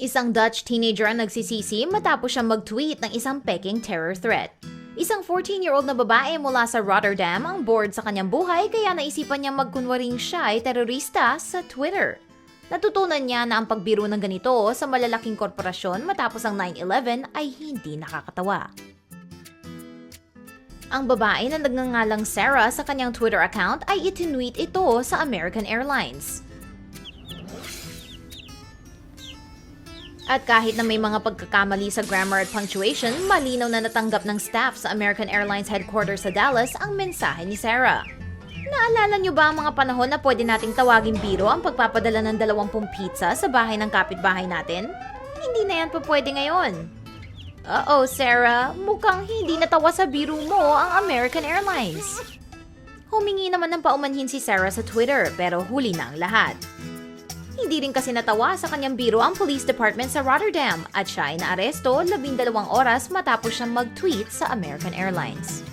Isang Dutch teenager ang nagsisisi matapos siyang mag-tweet ng isang peking terror threat. Isang 14-year-old na babae mula sa Rotterdam ang bored sa kanyang buhay kaya naisipan niyang magkunwaring siya ay terorista sa Twitter. Natutunan niya na ang pagbiro ng ganito sa malalaking korporasyon matapos ang 9-11 ay hindi nakakatawa. Ang babae na nagngangalang Sarah sa kanyang Twitter account ay itinweet ito sa American Airlines. At kahit na may mga pagkakamali sa grammar at punctuation, malinaw na natanggap ng staff sa American Airlines headquarters sa Dallas ang mensahe ni Sarah. Naalala niyo ba ang mga panahon na pwede nating tawaging biro ang pagpapadala ng 20 pizza sa bahay ng kapitbahay natin? Hindi na yan pa pwede ngayon. Uh-oh, Sarah. Mukhang hindi natawa sa biro mo ang American Airlines. Humingi naman ng paumanhin si Sarah sa Twitter pero huli na ang lahat. Hindi rin kasi natawa sa kanyang biro ang police department sa Rotterdam at siya ay naaresto 12 oras matapos siyang mag-tweet sa American Airlines.